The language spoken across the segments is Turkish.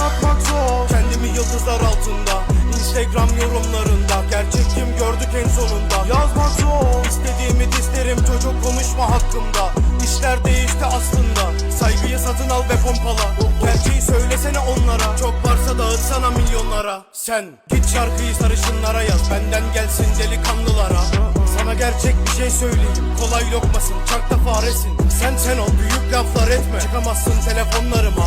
anlatmak zor Kendimi yıldızlar altında Instagram yorumlarında. Gerçek kim gördük en sonunda. Yazmak zor İstediğimi dizlerim çocuk konuşma hakkımda. İşler değişti aslında. Saygıyı satın al ve pompala. Gerçeği söylesene onlara. Çok varsa dağıtsana milyonlara. Sen git şarkıyı sarışınlara yaz. Benden gelsin delikanlılara. Sana gerçek bir şey söyleyeyim. Kolay lokmasın çarkta faresin. Sen sen ol büyük laflar etme. Çıkamazsın telefonlarıma.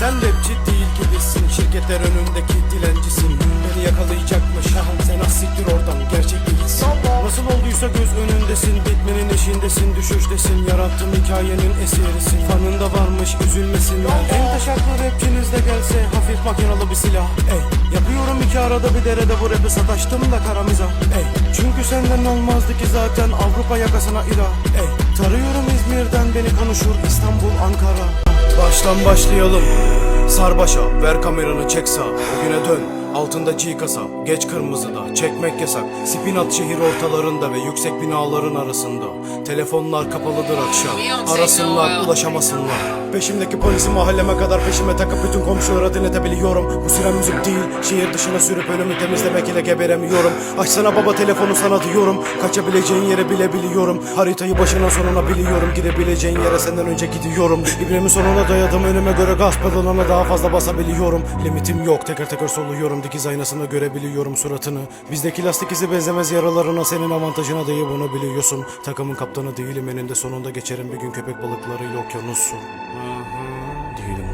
Sen rapçi değil gibisin. Şirketler önündeki dilencisin. Beni yakalayacakmış ha, Sen az siktir oradan gerçek değilsin. Nasıl olduysa göz önündesin. Bitmenin eşindesin düşüştesin. Yarattığım hikayenin eserisin Fanında varmış üzülmesinler En taşaklı rapçiniz de gelse Hafif makinalı bir silah. Ey Yapıyorum iki arada bir derede bu rapi sataştım da karamiza Ey Çünkü senden olmazdı ki zaten Avrupa yakasına ira. Ey Tarıyorum İzmir'den beni konuşur İstanbul Ankara? Baştan başlayalım. Sarbaşa ver kameranı çek sağa O güne dön Altında G kasa Geç kırmızıda Çekmek yasak. Spin at şehir ortalarında Ve yüksek binaların arasında. Telefonlar kapalıdır akşam Arasınlar ulaşamasınlar. Peşimdeki polisi mahalleme kadar peşime takıp bütün komşulara dinletebiliyorum. Bu süren müzik değil Şehir dışına sürüp önümü temizlemek ile geberemiyorum. Açsana baba telefonu sana diyorum. Kaçabileceğin yere bilebiliyorum. Haritayı başına sonuna biliyorum. Gidebileceğin yere senden önce gidiyorum. İbremi sonuna dayadım. Önüme göre gaz pedalına daha fazla basabiliyorum. Limitim yok. Teker teker soluyorum Dikiz aynasında görebiliyorum suratını. Bizdeki lastik izi benzemez yaralarına Senin avantajına değil bunu biliyorsun Takımın kaptanı değilim eninde sonunda geçerim Bir gün köpek balıklarıyla okyanusu. Değilim